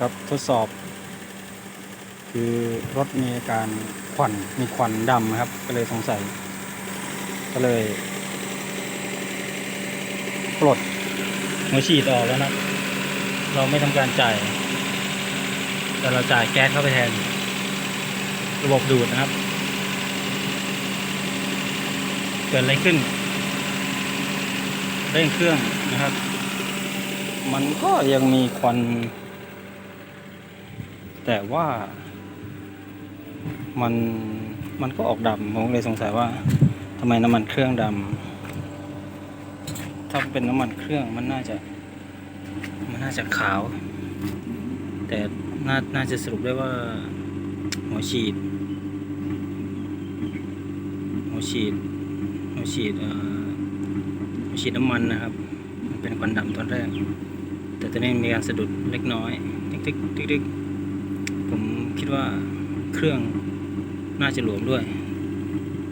ครับทดสอบ คือรถมีอาการควันมีควันดำครับ ก็เลยสงสัย ก็เลยปลดหัวฉีดออกแล้วนะเราไม่ทำการจ่าย แต่เราจ่ายแก๊สเข้าไปแทน ระบบดูดนะครับ เกิดอะไรขึ้นเร่งเครื่องนะครับ มันก็ยังมีควัน แต่ว่ามันมันก็ออกดำผมเลยสงสัยว่าทำไมน้ำมันเครื่องดำถ้าเป็นน้ำมันเครื่องมันน่าจะ มันน่าจะขาว แต่น่าน่าจะสรุปได้ว่า หัวฉีด หัวฉีด หัวฉีดหัวฉีดน้ำมันนะครับ มันเป็นควันดำตอนแรก แต่ตอนนี้มีการสะดุดเล็กน้อยติ๊กติ๊กติ๊กติ๊ก ผมคิดว่าเครื่องน่าจะหลวมด้วย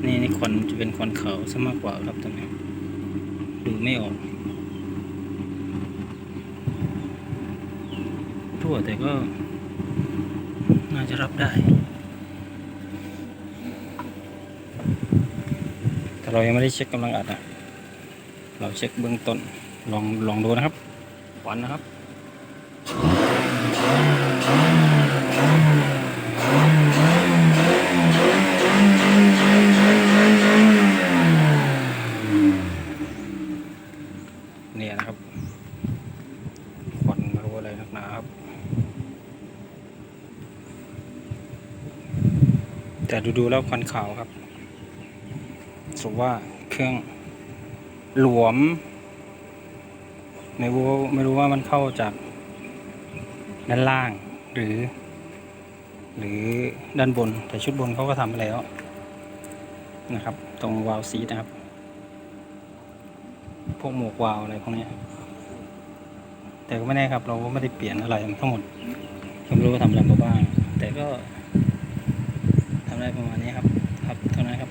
นี่นี่ควันจะเป็นควันขาซะมากกว่าครับตอนนี้ดูไม่ออกทั่วแต่ก็น่าจะรับได้ แต่เรายังไม่ได้เช็คกำลังอัดนะเราเช็คเบื้องต้นลองลองดูนะครับวันนะครับ เนี่ยนะครับควันไม่รู้อะไรนักหนาครับ แต่ดูๆแล้วควันขาวครับสรุปว่าเครื่องหลวม ไม่รู้ไม่รู้ว่ามันเข้าจากด้านล่างหรือ หรือด้านบนแต่ชุดบนเขาก็ทำไปแล้วนะครับ ตรงวาล์วซีดนะครับ พวกหมวกวาล์วอะไรพวกนี้แต่ก็ไม่แน่ครับ เราก็ไม่ได้เปลี่ยนอะไรทั้งหมดก็ไม่รู้ว่าทำอะไรมาบ้าง แต่ก็ทำได้ประมาณนี้ครับ ครับเท่านั้นครับ